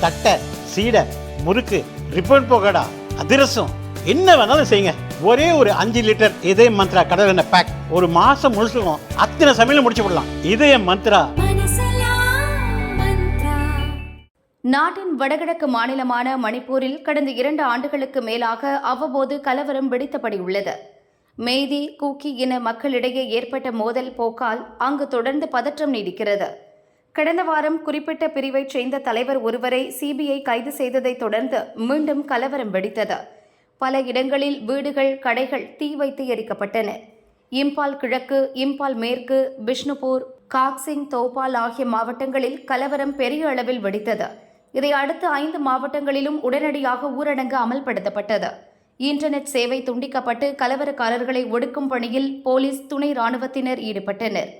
தட்டை சீடை முறுக்கு ரிப்பன் போகடா அதிரசம் என்ன வேணாலும் செய்யுங்க. ஒரே ஒரு அஞ்சு லிட்டர் இதய மந்த்ரா கடல் எண்ணெய் பேக் ஒரு மாசம் முழுசுக்கும் அத்தனை சமையலும் முடிச்சு விடலாம். இதய மந்த்ரா. நாட்டின் வடகிழக்கு மாநிலமான மணிப்பூரில் கடந்த இரண்டு ஆண்டுகளுக்கு மேலாக அவ்வப்போது கலவரம் வெடித்தபடி உள்ளது மேதி கூக்கி இன மக்களிடையே ஏற்பட்ட மோதல் போக்கால் அங்கு தொடர்ந்து பதற்றம் நீடிக்கிறது. கடந்த வாரம் குறிப்பிட்ட பிரிவைச் சேர்ந்த தலைவர் ஒருவரை சிபிஐ கைது செய்ததைத் தொடர்ந்து மீண்டும் கலவரம் வெடித்தது. பல இடங்களில் வீடுகள் கடைகள் தீ வைத்து எரிக்கப்பட்டன. இம்பால் கிழக்கு இம்பால் மேற்கு பிஷ்ணுபூர் காக்சிங் தோபால் ஆகிய மாவட்டங்களில் கலவரம் பெரிய அளவில் வெடித்தது. இதை அடுத்து ஐந்து மாவட்டங்களிலும் உடனடியாக ஊரடங்கு அமல்படுத்தப்பட்டது. இன்டர்நெட் சேவை துண்டிக்கப்பட்டு கலவரக்காரர்களை ஒடுக்கும் பணியில் போலீஸ் துணை ராணுவத்தினர் ஈடுபட்டனர்.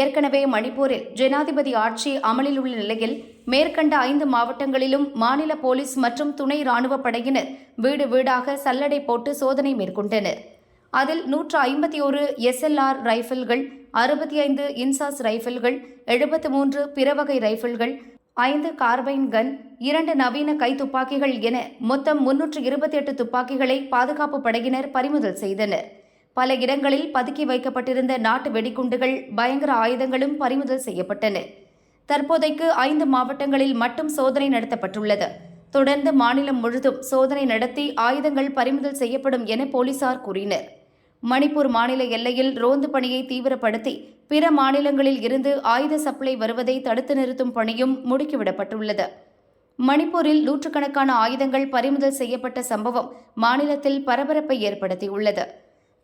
ஏற்கனவே மணிப்பூரில் ஜனாதிபதி ஆட்சி அமலில் உள்ள நிலையில் மேற்கண்ட ஐந்து மாவட்டங்களிலும் மாநில போலீஸ் மற்றும் துணை ராணுவ படையினர் வீடு வீடாக சல்லடை போட்டு சோதனை மேற்கொண்டனர். அதில் நூற்று ஐம்பத்தி ஒரு எஸ்எல்ஆர் ரைபிள்கள் அறுபத்தி ஐந்து இன்சாஸ் ரைபிள்கள் எழுபத்து மூன்று பிறவகை ரைபிள்கள் ஐந்து கார்பைன் கன் இரண்டு நவீன கைத்துப்பாக்கிகள் என மொத்தம் முன்னூற்று இருபத்தி எட்டு துப்பாக்கிகளை பாதுகாப்பு படையினர் பறிமுதல் செய்தனர். பல இடங்களில் பதுக்கி வைக்கப்பட்டிருந்த நாட்டு வெடிகுண்டுகள் பயங்கர ஆயுதங்களும் பறிமுதல் செய்யப்பட்டன. தற்போதைக்கு ஐந்து மாவட்டங்களில் மட்டும் சோதனை நடத்தப்பட்டுள்ளது. தொடர்ந்து மாநிலம் முழுதும் சோதனை நடத்தி ஆயுதங்கள் பறிமுதல் செய்யப்படும் என போலீசார் கூறினர். மணிப்பூர் மாநில எல்லையில் ரோந்து பணியை தீவிரப்படுத்தி பிற மாநிலங்களில் இருந்து ஆயுத சப்ளை வருவதை தடுத்து நிறுத்தும் பணியும் முடுக்கிவிடப்பட்டுள்ளது. மணிப்பூரில் நூற்றுக்கணக்கான ஆயுதங்கள் பறிமுதல் செய்யப்பட்ட சம்பவம் மாநிலத்தில் பரபரப்பை ஏற்படுத்தியுள்ளது.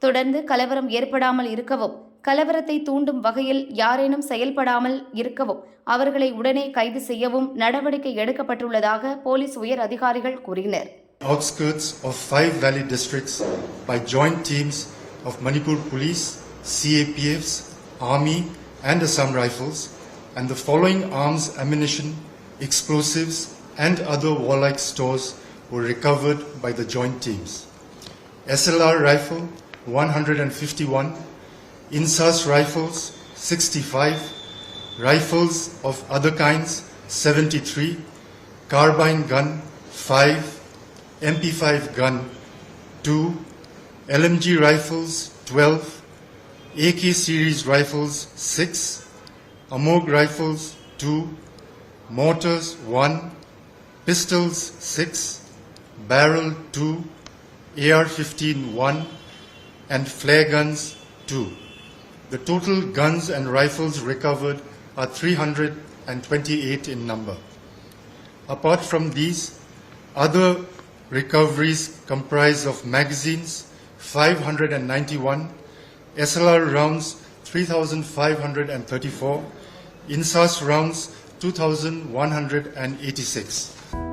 தொடர்ந்து கலவரம் ஏற்படாமல் இருக்கவும் கலவரத்தை தூண்டும் வகையில் யாரேனும் செயல்படாமல் இருக்கவும் அவர்களை உடனே கைது செய்யவும் நடவடிக்கை எடுக்கப்பட்டுள்ளதாக போலீஸ் உயர் அதிகாரிகள் கூறினர் outskirts of five valley districts by joint teams of Manipur Police, CAPFs, Army, and Assam Rifles, and the following arms, ammunition, explosives, and other warlike stores were recovered by the joint teams. SLR rifle 151, INSAS rifles 65, rifles of other kinds 73, carbine gun 5, MP5 gun 2, LMG rifles 12, AK series rifles 6, AMOG rifles 2, mortars 1, pistols 6, barrel 2, AR-15 1, and flare guns 2. The total guns and rifles recovered are 328 in number. Apart from these, other recoveries comprise of magazines 591, SLR rounds 3534, INSAS rounds 2186.